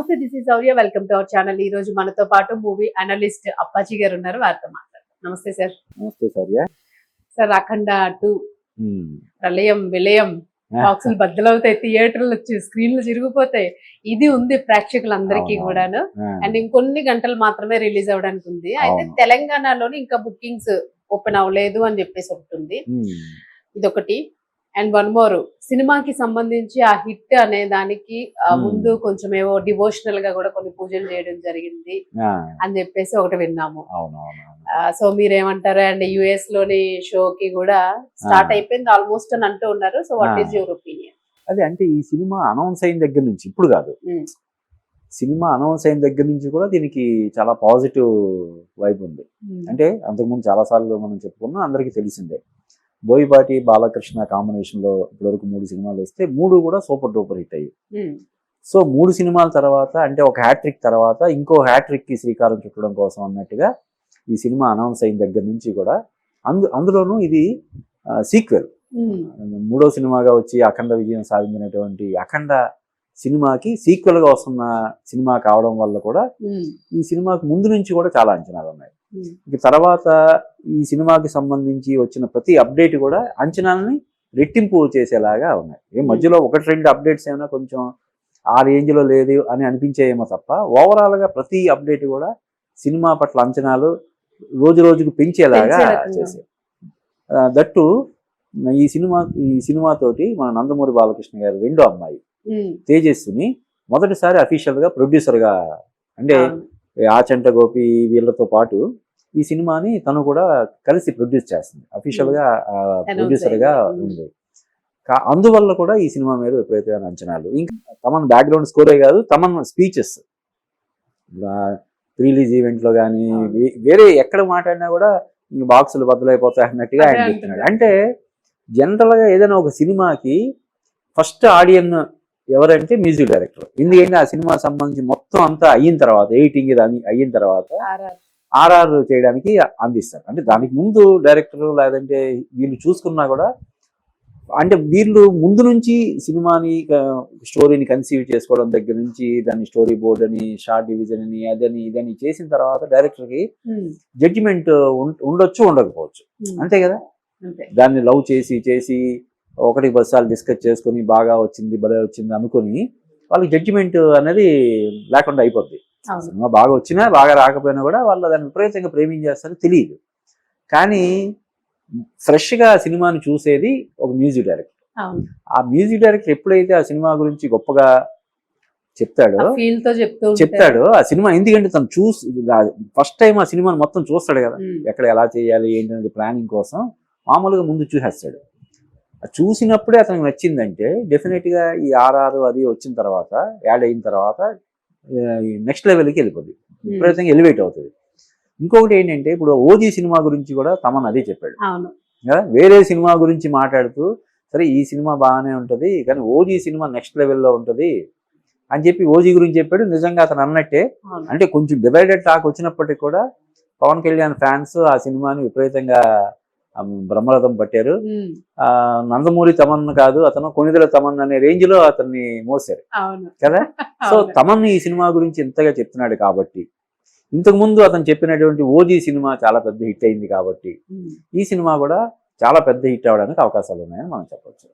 నమస్తే this is Sourya welcome to our channel ఈ రోజు మనతో పాటు మూవీ అనలిస్ట్ అప్పాజీ గారు ఉన్నారు. వారితో మాట్లాడతాం నమస్తే సార్ నమస్తే సౌర్య సార్ అఖండ టూ. ప్రళయం విలయం బాక్సులు బద్దలవుతాయి థియేటర్లు వచ్చి స్క్రీన్లు చిరిగిపోతాయి. ఇది ఉంది ప్రేక్షకులందరికీ. కూడాను. అండ్ ఇంకొన్ని గంటలు మాత్రమే రిలీజ్ అవ్వడానికి ఉంది. అయితే. తెలంగాణలోని ఇంకా బుకింగ్స్ ఓపెన్ అవ్వలేదు అని చెప్పేసి ఒకటి ఉంది. ఉమ్. ఇదొకటి. అండ్ వన్ మోర్ సినిమాకి సంబంధించి ఆ హిట్ అనే దానికి Hmm. ముందు కొంచెం ఏవో డివోషనల్గా కూడా కొన్ని పూజలు చేయడం జరిగింది అని చెప్పేసి ఒకటి విన్నాము. సో మీరేమంటారు? అండ్ యుఎస్లోని షోకి కూడా స్టార్ట్. అయిపోయింది ఆల్మోస్ట్ అని అంటూ ఉన్నారు. So what. Is your opinion? అదే అంటే ఈ సినిమా అనౌన్స్ అయిన దగ్గర నుంచి ఇప్పుడు కాదు. సినిమా అనౌన్స్ అయిన దగ్గర నుంచి కూడా దీనికి చాలా పాజిటివ్ వైబ్ ఉంది. అంటే అంతకుముందు చాలా సార్లు మనం చెప్పుకున్నాం అందరికీ తెలిసిందే. బోయిపాటి బాలకృష్ణ కాంబినేషన్లో ఇప్పటివరకు మూడు సినిమాలు వస్తే మూడు కూడా సూపర్ డూపర్ హిట్ అయ్యాయి. సో మూడు సినిమాల తర్వాత అంటే ఒక హ్యాట్రిక్ తర్వాత ఇంకో హ్యాట్రిక్కి శ్రీకారం చుట్టడం కోసం అన్నట్టుగా ఈ సినిమా అనౌన్స్ అయిన దగ్గర నుంచి కూడా అందు అందులోనూ ఇది సీక్వెల్ మూడో సినిమాగా వచ్చి అఖండ విజయం సాధించినటువంటి అఖండ సినిమాకి సీక్వెల్గా వస్తున్న సినిమా కావడం వల్ల కూడా ఈ సినిమాకి ముందు నుంచి కూడా చాలా అంచనాలు ఉన్నాయి. తర్వాత ఈ సినిమాకి సంబంధించి వచ్చిన ప్రతి అప్డేట్ కూడా అంచనాలని రెట్టింపు చేసేలాగా ఉన్నాయి. ఏ మధ్యలో ఒకటి రెండు అప్డేట్స్ ఏమైనా కొంచెం ఆ రేంజ్లో లేదు అని అనిపించేయేమో తప్ప ఓవరాల్గా ప్రతి అప్డేట్ కూడా సినిమా పట్ల అంచనాలు రోజు రోజుకు పెంచేలాగా ఆ, దట్టు ఈ సినిమా ఈ సినిమాతోటి మన నందమూరి బాలకృష్ణ గారు రెండో అమ్మాయి తేజస్విని మొదటిసారి అఫీషియల్గా ప్రొడ్యూసర్గా అంటే ఆచంట గోపి వీళ్ళతో పాటు ఈ సినిమాని తను కూడా కలిసి ప్రొడ్యూస్ చేస్తుంది. అఫీషియల్గా ప్రొడ్యూసర్గా అయింది. ఉంది. కా- అందువల్ల కూడా ఈ సినిమా మీద విపరీతమైన అంచనాలు. ఇంకా తమన్ బ్యాక్గ్రౌండ్ స్కోరే కాదు తమన్ స్పీచెస్ రిలీజ్ ఈవెంట్లో కానీ. వేరే ఎక్కడ మాట్లాడినా కూడా ఇంక బాక్సులు బద్దలైపోతాయి అన్నట్టుగా ఆయన చెప్తున్నాడు. అంటే జనరల్గా ఏదైనా ఒక సినిమాకి ఫస్ట్ ఆడియన్ ఎవరంటే మ్యూజిక్ డైరెక్టర్. ఎందుకంటే ఆ సినిమా సంబంధించి మొత్తం అంతా అయిన తర్వాత ఎయిటింగ్ ఇది అని అయిన తర్వాత ఆర్ఆర్. చేయడానికి అందిస్తారు. అంటే దానికి ముందు డైరెక్టర్ లేదంటే వీళ్ళు చూసుకున్నా కూడా అంటే వీళ్ళు ముందు నుంచి సినిమాని స్టోరీని కన్సీవ్ చేసుకోవడం దగ్గర నుంచి దాని స్టోరీ బోర్డ్ అని షార్ట్ డివిజన్ అని అదని ఇదని చేసిన తర్వాత డైరెక్టర్కి జడ్జిమెంట్ ఉండొచ్చు ఉండకపోవచ్చు. అంతే కదా? దాన్ని లవ్ చేసి చేసి ఒకటి బస్సాలు డిస్కస్ చేసుకొని బాగా వచ్చింది భలే వచ్చింది అనుకొని వాళ్ళకి జడ్జిమెంట్ అనేది లేకుండా అయిపోద్ది. సినిమా బాగా వచ్చినా బాగా రాకపోయినా కూడా వాళ్ళు దాన్ని విపరీతంగా ప్రేమించేస్తారో తెలియదు. కానీ ఫ్రెష్గా సినిమాని చూసేది ఒక మ్యూజిక్ డైరెక్టర్. ఆ మ్యూజిక్ డైరెక్టర్ ఎప్పుడైతే ఆ సినిమా గురించి గొప్పగా చెప్తాడో. చెప్తాడో ఆ సినిమా ఎందుకంటే తను చూసి ఫస్ట్ టైం ఆ సినిమాని మొత్తం చూస్తాడు కదా. ఎక్కడ ఎలా చేయాలి ఏంటి అనేది ప్లానింగ్ కోసం మామూలుగా ముందు చూసేస్తాడు. చూసినప్పుడే అతనికి నచ్చిందంటే డెఫినెట్గా ఈ ఆర్ఆర్ అది వచ్చిన తర్వాత యాడ్ అయిన తర్వాత నెక్స్ట్ లెవెల్కి వెళ్ళిపోద్ది. విపరీతంగా ఎలివేట్ అవుతుంది. ఇంకొకటి ఏంటంటే ఇప్పుడు ఓజీ సినిమా గురించి కూడా తమన్ అదే చెప్పాడు. వేరే సినిమా గురించి మాట్లాడుతూ సరే ఈ సినిమా బాగానే ఉంటది కానీ ఓజీ సినిమా నెక్స్ట్ లెవెల్లో ఉంటది అని చెప్పి ఓజీ గురించి చెప్పాడు. నిజంగా అతను అన్నట్టే అంటే కొంచెం డివైడెడ్ టాక్ వచ్చినప్పటికీ కూడా పవన్ కళ్యాణ్ ఫ్యాన్స్ ఆ సినిమాని విపరీతంగా బ్రహ్మరథం పట్టారు. ఆ నందమూరి తమన్ కాదు అతను కొనిదెల తమన్ అనే రేంజ్లో అతన్ని మోసారు కదా సో. తమన్ ఈ సినిమా గురించి ఇంతగా చెప్తున్నాడు కాబట్టి ఇంతకు ముందు అతను చెప్పినటువంటి ఓజీ సినిమా చాలా పెద్ద హిట్ అయింది కాబట్టి. ఈ సినిమా కూడా చాలా పెద్ద హిట్ అవడానికి అవకాశాలు ఉన్నాయని మనం చెప్పొచ్చు.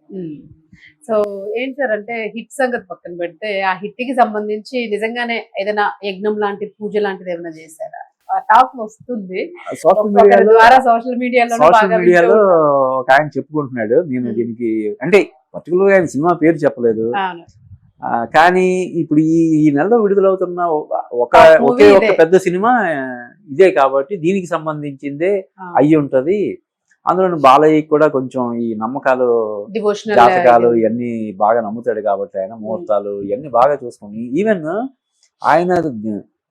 సో ఏంటి సార్ అంటే హిట్ సంగతి పక్కన పెడితే ఆ హిట్కి సంబంధించి నిజంగానే ఏదైనా యజ్ఞం లాంటి పూజ లాంటిది ఏమైనా చేశారా టాక్ వస్తుంది. సోషల్ మీడియాలో ద్వారా సోషల్ మీడియాలో సోషల్ మీడియాలో ఒక ఆయన చెప్పుకుంటున్నాడు. నేను. దీనికి అంటే పర్టికులర్ ఆయన సినిమా పేరు చెప్పలేదు. కానీ ఇప్పుడు ఈ ఈ నెలలో విడుదలవుతున్న ఒక- ఒక ఒకే. పెద్ద సినిమా ఇదే కాబట్టి దీనికి సంబంధించిందే ఆ. అయ్యి ఉంటది. అందులో బాలయ్య కూడా కొంచెం ఈ నమ్మకాలు జాతకాలు ఇవన్నీ బాగా నమ్ముతాడు కాబట్టి ఆయన ముహూర్తాలు ఇవన్నీ బాగా చూసుకుని. ఈవెన్ ఆయన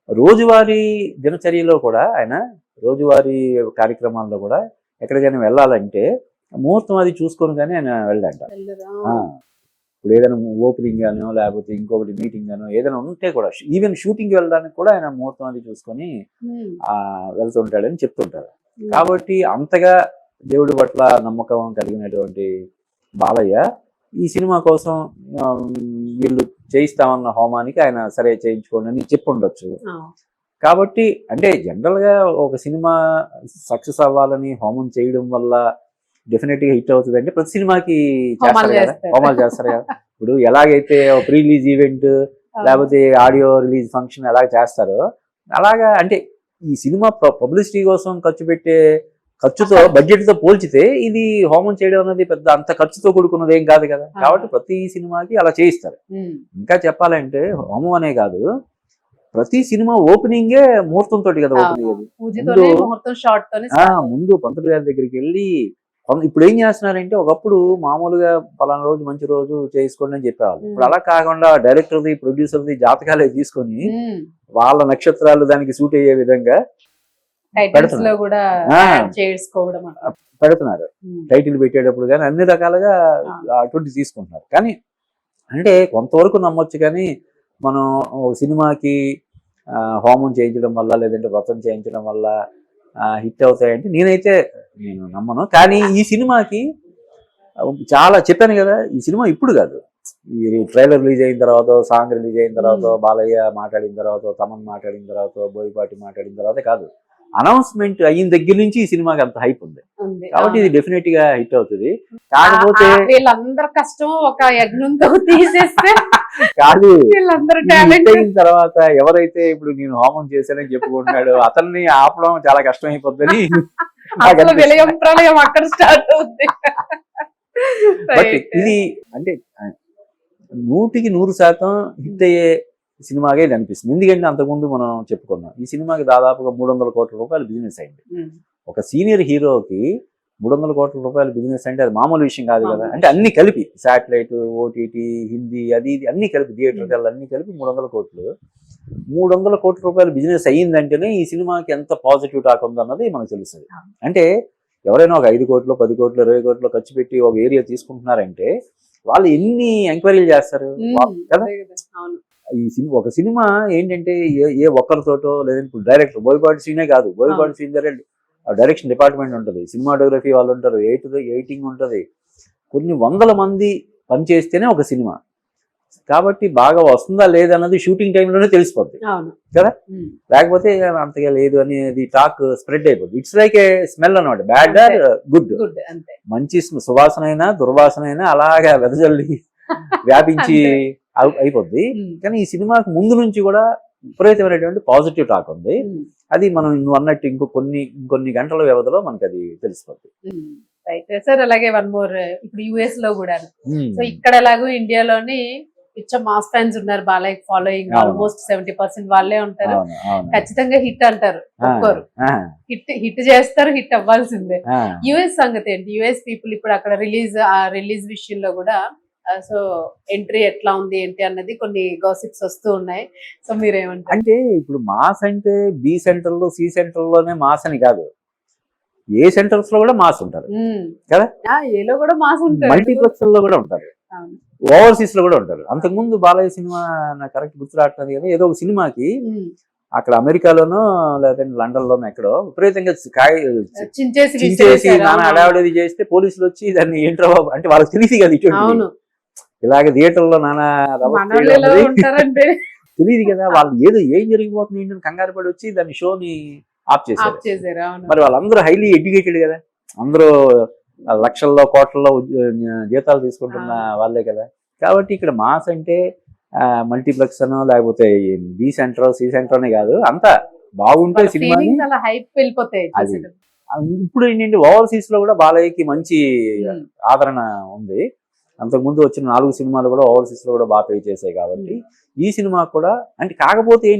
రోజువారీ దినచర్యలో కూడా ఆయన రోజువారీ కార్యక్రమాల్లో కూడా ఎక్కడికైనా వెళ్ళాలంటే ముహూర్తం అది చూసుకొని కానీ ఆయన వెళ్ళంట ఆ, ఇప్పుడు ఏదైనా ఓపెనింగ్ గానో లేకపోతే ఇంకొకటి మీటింగ్ గానో ఏదైనా ఉంటే కూడా ఈవెన్ షూటింగ్ వెళ్ళడానికి కూడా ఆయన ముహూర్తం అది చూసుకొని ఆ, వెళ్తుంటాడని చెప్తుంటారు. కాబట్టి అంతగా దేవుడి పట్ల నమ్మకం కలిగినటువంటి బాలయ్య ఈ సినిమా కోసం వీళ్ళు చేయిస్తామన్న హోమానికి ఆయన సరే చేయించుకోండి అని చెప్పి ఉండొచ్చు కాబట్టి అంటే జనరల్గా ఒక సినిమా సక్సెస్ అవ్వాలని హోమం చేయడం వల్ల డెఫినెట్గా హిట్ అవుతుంది అంటే ప్రతి సినిమాకి హోమాలు చేస్తారు కదా. హోమాలు చేస్తారు కదా? ఇప్పుడు ఎలాగైతే ప్రీ రిలీజ్ ఈవెంట్ లేకపోతే ఆడియో రిలీజ్ ఫంక్షన్ ఎలా చేస్తారో అలాగా అంటే ఈ సినిమా పబ్లిసిటీ కోసం ఖర్చు పెట్టే ఖర్చుతో బడ్జెట్తో పోల్చితే ఇది హోమం చేయడం అనేది పెద్ద అంత ఖర్చుతో కూడుకున్నది ఏం కాదు కదా. కాబట్టి ప్రతి సినిమాకి అలా చేయిస్తారు. ఇంకా చెప్పాలంటే హోమం అనే కాదు ప్రతి సినిమా ఓపెనింగే ముహూర్తం తోటి కదా ఓపెనింగ్ ముందు- పంతులు గారి దగ్గరికి వెళ్ళి ఇప్పుడు ఏం చేస్తున్నారంటే ఒకప్పుడు మామూలుగా పలానా రోజు మంచి రోజు చేసుకోండి అని చెప్పేవాళ్ళు. ఇప్పుడు అలా కాకుండా డైరెక్టర్ది ప్రొడ్యూసర్ది జాతకాలే తీసుకొని వాళ్ళ నక్షత్రాలు దానికి సూట్ అయ్యే విధంగా టైటిల్స్ పెడుతున్నారు. లో కూడా చేసుకోవడం టైటిల్ పెట్టేటప్పుడు కానీ అన్ని రకాలుగా. అటువంటి తీసుకుంటున్నారు. కానీ అంటే కొంతవరకు నమ్మొచ్చు కానీ మనం సినిమాకి హోమం చేయించడం వల్ల లేదంటే వ్రతం చేయించడం వల్ల హిట్ అవుతాయంటే నేనైతే నేను నమ్మను. కానీ ఈ సినిమాకి చాలా చెప్పాను కదా ఈ సినిమా ఇప్పుడు కాదు. ఈ ట్రైలర్ రిలీజ్ అయిన తర్వాత సాంగ్ రిలీజ్ అయిన తర్వాత. బాలయ్య మాట్లాడిన తర్వాత తమన్ మాట్లాడిన తర్వాత బోయపాటి మాట్లాడిన తర్వాత కాదు. అనౌన్స్మెంట్ అయిన దగ్గర నుంచి ఈ సినిమాకి అంత హైప్ ఉంది. కాబట్టి. ఇది డెఫినెట్గా హిట్ అవుతుంది కాకపోతే వీళ్ళందరి కష్టం ఒక యజ్ఞంతో తీసేస్తే కాదు అయిన తర్వాత ఎవరైతే ఇప్పుడు నేను హోమం చేశానని చెప్పుకుంటున్నాడు అతన్ని ఆపడం చాలా కష్టం అయిపోద్దని. విలయం ప్రళయం అక్కడ స్టార్ట్ బట్. ఇది అంటే నూటికి నూరు శాతం హిట్ అయ్యే సినిమాగా ఇది అనిపిస్తుంది ఎందుకంటే అంతకుముందు మనం చెప్పుకున్నాం ఈ సినిమాకి దాదాపుగా మూడు వందల కోట్ల రూపాయలు బిజినెస్ అయింది. ఒక సీనియర్ హీరోకి మూడు వందల కోట్ల రూపాయల బిజినెస్ అంటే అది మామూలు విషయం కాదు కదా. అంటే అన్ని కలిపి శాటిలైట్ ఓటీటీ హిందీ అది ఇది అన్ని కలిపి థియేటర్ కల్లా అన్ని కలిపి మూడు వందల కోట్లు. మూడు వందల కోట్ల రూపాయల బిజినెస్ అయ్యిందంటేనే ఈ సినిమాకి ఎంత పాజిటివ్ టాక్ ఉందన్నది మనకు తెలుస్తుంది. అంటే ఎవరైనా ఒక ఐదు కోట్లు పది కోట్లు ఇరవై కోట్లు ఖర్చు పెట్టి ఒక ఏరియా తీసుకుంటున్నారంటే వాళ్ళు ఎన్ని ఎంక్వైరీలు చేస్తారు? కదా? ఈ సినిమా ఒక సినిమా ఏంటంటే ఏ ఏ ఒక్కరితోటో లేదంటే ఇప్పుడు డైరెక్టర్ బోయపాటి సీనే కాదు. బోయపాటి సీన్ దగ్గర డైరెక్షన్ డిపార్ట్మెంట్ ఉంటుంది. సినిమాటోగ్రఫీ వాళ్ళు ఉంటారు. ఎయిట్ ఎయిటింగ్ ఉంటుంది. కొన్ని వందల మంది పనిచేస్తేనే ఒక సినిమా. కాబట్టి బాగా వస్తుందా లేదన్నది షూటింగ్ టైంలోనే తెలిసిపోద్ది. కదా? లేకపోతే అంతగా లేదు అనేది టాక్ స్ప్రెడ్ అయిపోద్ది. ఇట్స్ లైక్ ఏ స్మెల్ అనమాట బ్యాడ్ ఆర్ గుడ్. మంచి సువాసన అయినా దుర్వాసన అయినా అలాగా వెదజల్లి వ్యాపించి అయిపోద్ది. కానీ ఈ సినిమాకి ముందు నుంచి కూడా విపరీతమైనటువంటి పాజిటివ్ టాక్ ఉంది. అది మనం నువ్వు అన్నట్టు ఇంకో కొన్ని ఇంకొన్ని గంటల వ్యవధిలో మనకి అది తెలిసిపోద్ది సార్ అలాగే వన్ మోర్ ఇప్పుడు యుఎస్లో కూడా. సో ఇక్కడ ఎలాగో ఇండియాలోని పిచ్చ మాస్ ఫ్యాన్స్ ఉన్నారు Balayya following. Almost seventy percent వాళ్ళే ఉంటారు. ఖచ్చితంగా హిట్ అంటారు ఆ, హిట్ హిట్ చేస్తారు హిట్ అవ్వాల్సిందే. యుఎస్ సంగతి ఏంటి? యుఎస్ పీపుల్ ఇప్పుడు అక్కడ రిలీజ్ ఆ రిలీజ్ విషయంలో కూడా సో ఎంట్రీ ఎట్లా ఉంది ఏంటి అన్నది కొన్ని గాసిప్స్ వస్తూ ఉన్నాయి సో మీరేమంటారు అంటే ఇప్పుడు మాస్ అంటే బి సెంటర్లో సి సెంటర్లోనే మాస్ అని కాదు ఏ సెంటర్స్లో కూడా మాస్ ఉంటారు. కదా? ఏలో కూడా మాస్ ఉంటారు మల్టీప్లెక్స్లో కూడా ఉంటారు. ఓవర్సీస్లో కూడా ఉంటారు అంతకుముందు బాలయ్య సినిమా నాకు కరెక్ట్ గుర్తు రావట్లేదు కదా ఏదో ఒక సినిమాకి. అక్కడ అమెరికాలోనో లేదంటే లండన్ లోనో ఎక్కడో విపరీతంగా చించేసి. నాన్న చేస్తే పోలీసులు వచ్చి దాన్ని ఏంట్రా బాబు అంటే వాళ్ళకి తెలియదు కదా ఇటువంటి ఇలాగ థియేటర్లో నాన్న రభస మనోళ్ళు చేయడం ఎలా అనేది ఉంటారంటే తెలియదు కదా వాళ్ళు ఏదో ఏం జరిగిపోతుంది ఏంటని కంగారు పడి వచ్చి దాన్ని షోని ఆఫ్ చేశారు మరి వాళ్ళందరూ హైలీ ఎడ్యుకేటెడ్ కదా అందరూ లక్షల్లో కోట్లలో జీతాలు తీసుకుంటున్న. వాళ్ళే కదా కాబట్టి ఇక్కడ మాస్ అంటే మల్టీప్లెక్స్ అనో లేకపోతే బి సెంటర్ సి సెంటర్ అనే కాదు అంతా బాగుంటే. చూసేటప్పుడు. ఇప్పుడు ఏంటంటే ఓవర్సీస్లో కూడా బాలయ్యకి మంచి. ఆదరణ ఉంది అంతకుముందు వచ్చిన నాలుగు సినిమాలు కూడా ఓవర్సీస్లో కూడా బాగా పే చేశాయి కాబట్టి ఈ సినిమా కూడా అంటే కాకపోతే